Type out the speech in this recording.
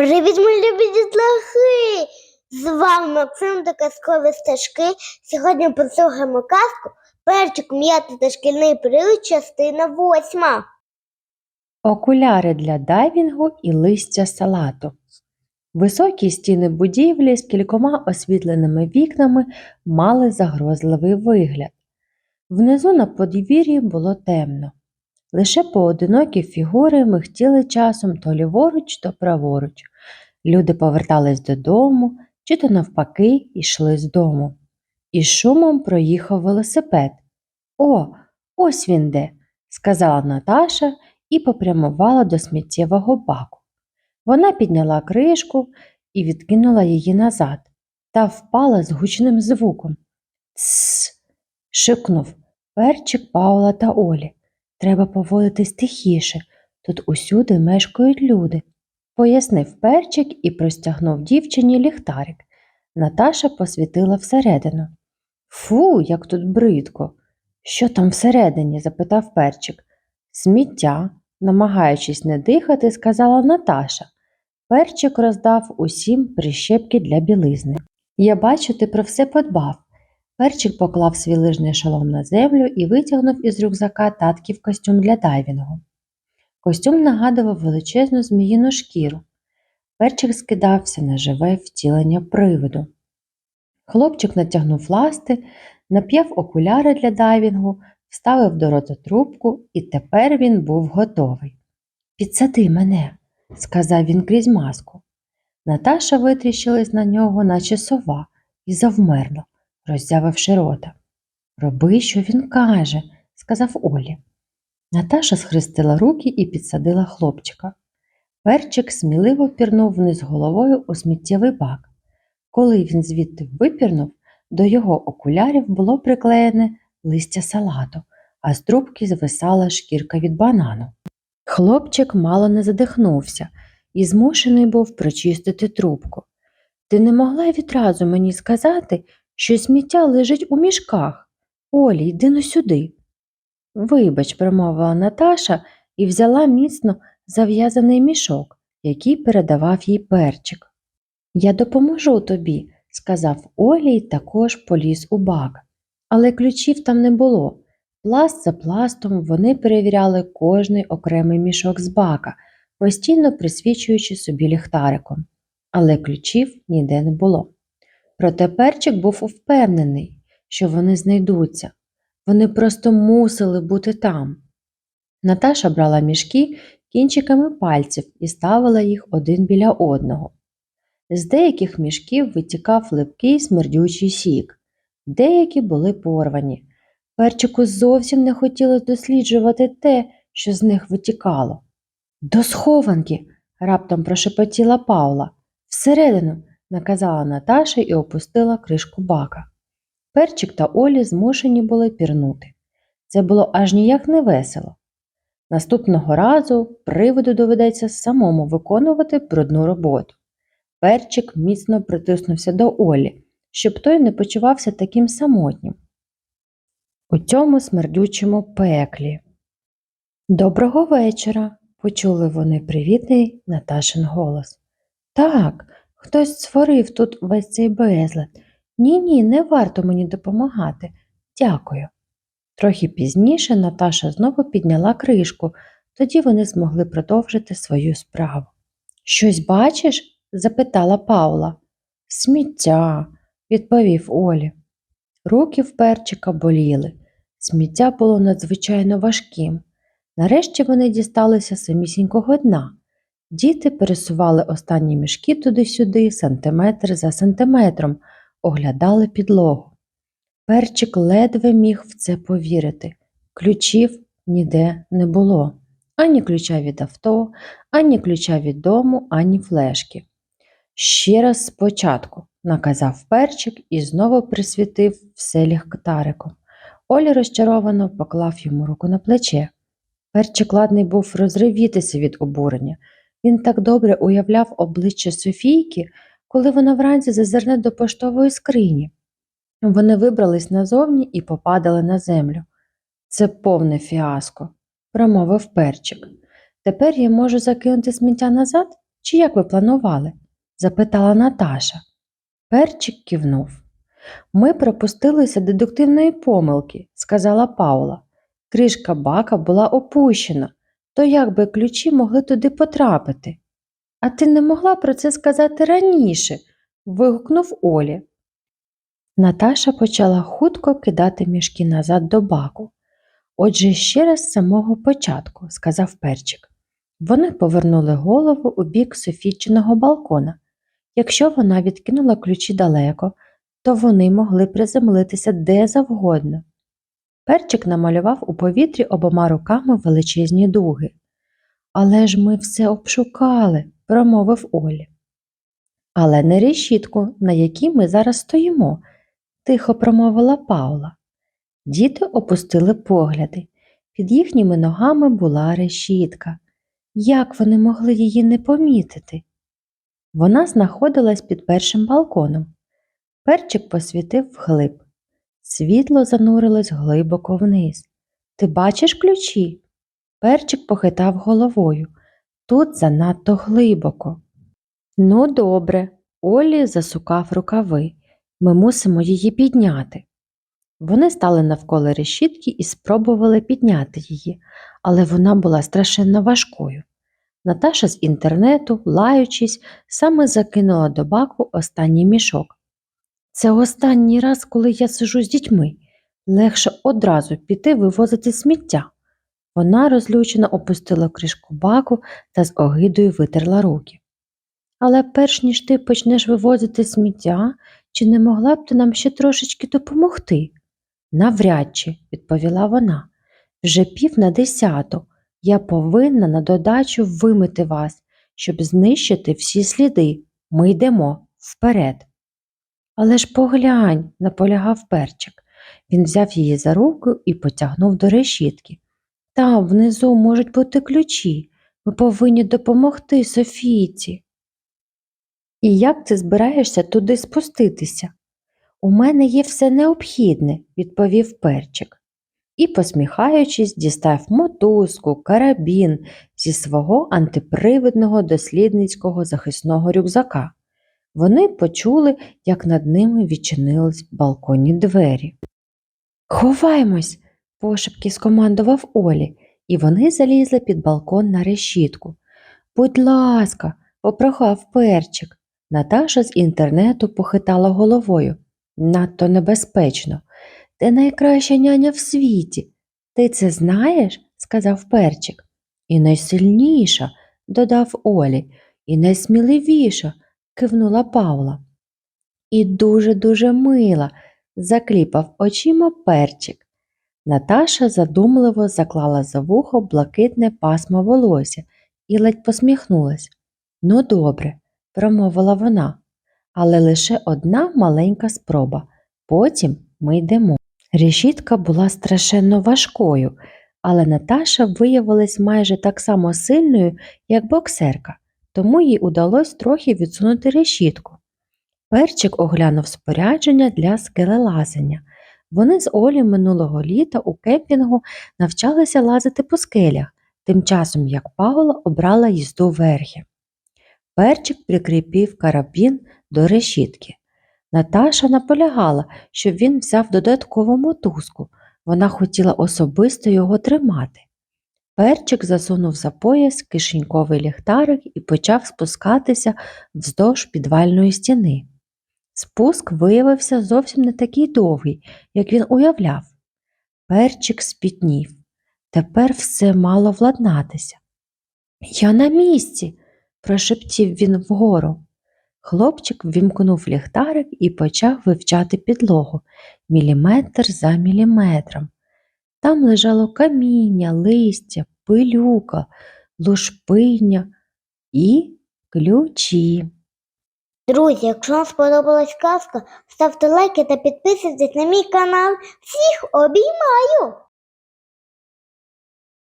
Привіт, мої любі дітлахи! З вами Максим та казкові стежки. Сьогодні послухаємо казку Перчик м'яти та шкільний привид, частина восьма. Окуляри для дайвінгу і листя салату. Високі стіни будівлі з кількома освітленими вікнами мали загрозливий вигляд. Внизу на подвір'ї було темно. Лише поодинокі фігури михтіли часом то ліворуч, то праворуч. Люди повертались додому чи то навпаки йшли з дому. І шумом проїхав велосипед. О, ось він де, сказала Наташа і попрямувала до сміттєвого баку. Вона підняла кришку і відкинула її назад та впала з гучним звуком. Тсс. шикнув перчик Паула та Олі. Треба поводитись тихіше. Тут усюди мешкають люди, пояснив перчик і простягнув дівчині ліхтарик. Наташа посвітила всередину. Фу, як тут бридко. Що там всередині? запитав перчик. Сміття, намагаючись не дихати, сказала Наташа. Перчик роздав усім прищепки для білизни. Я бачу, ти про все подбав. Перчик поклав свій лижний шолом на землю і витягнув із рюкзака татків костюм для дайвінгу. Костюм нагадував величезну зміїну шкіру. Перчик скидався на живе втілення привиду. Хлопчик натягнув ласти, нап'яв окуляри для дайвінгу, вставив до рота трубку, і тепер він був готовий. Підсади мене, сказав він крізь маску. Наташа витріщилась на нього, наче сова, і завмерла, роззявивши рота. Роби, що він каже, сказав Олі. Наташа схрестила руки і підсадила хлопчика. Перчик сміливо пірнув вниз головою у сміттєвий бак. Коли він звідти випірнув, до його окулярів було приклеєне листя салату, а з трубки звисала шкірка від банану. Хлопчик мало не задихнувся і змушений був прочистити трубку. Ти не могла відразу мені сказати, що сміття лежить у мішках. Олі, йди но сюди. Вибач, промовила Наташа і взяла міцно зав'язаний мішок, який передавав їй перчик. Я допоможу тобі, сказав Олі й також поліз у бак. Але ключів там не було. Пласт за пластом вони перевіряли кожний окремий мішок з бака, постійно присвічуючи собі ліхтариком. Але ключів ніде не було. Проте перчик був впевнений, що вони знайдуться. Вони просто мусили бути там. Наташа брала мішки кінчиками пальців і ставила їх один біля одного. З деяких мішків витікав липкий смердючий сік, деякі були порвані. Перчику зовсім не хотілося досліджувати те, що з них витікало. До схованки, раптом прошепотіла Паула. Всередину, наказала Наташа і опустила кришку бака. Перчик та Олі змушені були пірнути. Це було аж ніяк не весело. Наступного разу приводу доведеться самому виконувати брудну роботу. Перчик міцно притиснувся до Олі, щоб той не почувався таким самотнім. У цьому смердючому пеклі. Доброго вечора, почули вони привітний Наташин голос. Так, хтось створив тут весь цей безлад. Ні, ні, не варто мені допомагати. Дякую. Трохи пізніше Наташа знову підняла кришку, тоді вони змогли продовжити свою справу. Щось бачиш? запитала Паула. Сміття, відповів Олі. Руки в перчика боліли. Сміття було надзвичайно важким. Нарешті вони дісталися самісінького дна. Діти пересували останні мішки туди-сюди, сантиметр за сантиметром, оглядали підлогу. Перчик ледве міг в це повірити. Ключів ніде не було. Ані ключа від авто, ані ключа від дому, ані флешки. Ще раз спочатку, наказав перчик і знову присвітив все ліхтариком. Оля розчаровано поклав йому руку на плече. Перчик ладний був розривітися від обурення. Він так добре уявляв обличчя Софійки, коли вона вранці зазирне до поштової скрині. Вони вибрались назовні і попадали на землю. Це повне фіаско, промовив перчик. Тепер я можу закинути сміття назад? Чи як ви планували? запитала Наташа. Перчик кивнув. Ми припустилися дедуктивної помилки, сказала Паула. Кришка бака була опущена, то як би ключі могли туди потрапити? А ти не могла про це сказати раніше, вигукнув Олі. Наташа почала хутко кидати мішки назад до баку. Отже, ще раз з самого початку, сказав перчик. Вони повернули голову у бік Софійчиного балкона. Якщо вона відкинула ключі далеко, то вони могли приземлитися де завгодно. Перчик намалював у повітрі обома руками величезні дуги. Але ж ми все обшукали, промовив Олі. Але не решітку, на якій ми зараз стоїмо, тихо промовила Паула. Діти опустили погляди. Під їхніми ногами була решітка. Як вони могли її не помітити? Вона знаходилась під першим балконом. Перчик посвітив вглиб. Світло занурилось глибоко вниз. Ти бачиш ключі? Перчик похитав головою. Тут занадто глибоко. Ну, добре, Олі засукав рукави. Ми мусимо її підняти. Вони стали навколо решітки і спробували підняти її, але вона була страшенно важкою. Наташа з інтернету, лаючись, саме закинула до баку останній мішок. Це останній раз, коли я сижу з дітьми. Легше одразу піти вивозити сміття. Вона розлючено опустила кришку баку та з огидою витерла руки. Але перш ніж ти почнеш вивозити сміття, чи не могла б ти нам ще трошечки допомогти? Навряд чи, відповіла вона. Вже пів на десяту. Я повинна на додачу вимити вас, щоб знищити всі сліди. Ми йдемо вперед. Але ж поглянь, наполягав перчик. Він взяв її за руку і потягнув до решітки. Там внизу можуть бути ключі. Ми повинні допомогти Софійці. І як ти збираєшся туди спуститися? У мене є все необхідне, відповів перчик. І, посміхаючись, дістав мотузку, карабін зі свого антипривидного дослідницького захисного рюкзака. Вони почули, як над ними відчинились балконні двері. Ховаймось, пошепки скомандував Олі, і вони залізли під балкон на решітку. Будь ласка, попрохав перчик. Наташа з інтернету похитала головою. Надто небезпечно. Ти найкраща няня в світі. Ти це знаєш? сказав перчик. І найсильніша, додав Олі, і найсміливіша, кивнула Павла. І дуже-дуже мила, закліпав очима перчик. Наташа задумливо заклала за вухо блакитне пасмо волосся і ледь посміхнулась. Ну, добре, промовила вона, але лише одна маленька спроба. Потім ми йдемо. Решітка була страшенно важкою, але Наташа виявилась майже так само сильною, як боксерка, тому їй удалось трохи відсунути решітку. Перчик оглянув спорядження для скелелазення. Вони з Олі минулого літа у кемпінгу навчалися лазити по скелях, тим часом як Павла обрала їзду верхи. Перчик прикріпив карабін до решітки. Наташа наполягала, щоб він взяв додаткову мотузку. Вона хотіла особисто його тримати. Перчик засунув за пояс кишеньковий ліхтарик і почав спускатися вздовж підвальної стіни. Спуск виявився зовсім не такий довгий, як він уявляв. Перчик спітнів. Тепер все мало владнатися. Я на місці, прошептів він вгору. Хлопчик ввімкнув ліхтарик і почав вивчати підлогу міліметр за міліметром. Там лежало каміння, листя, пилюка, лушпиння і ключі. Друзі, якщо вам сподобалась казка, ставте лайки та підписуйтесь на мій канал. Всіх обіймаю!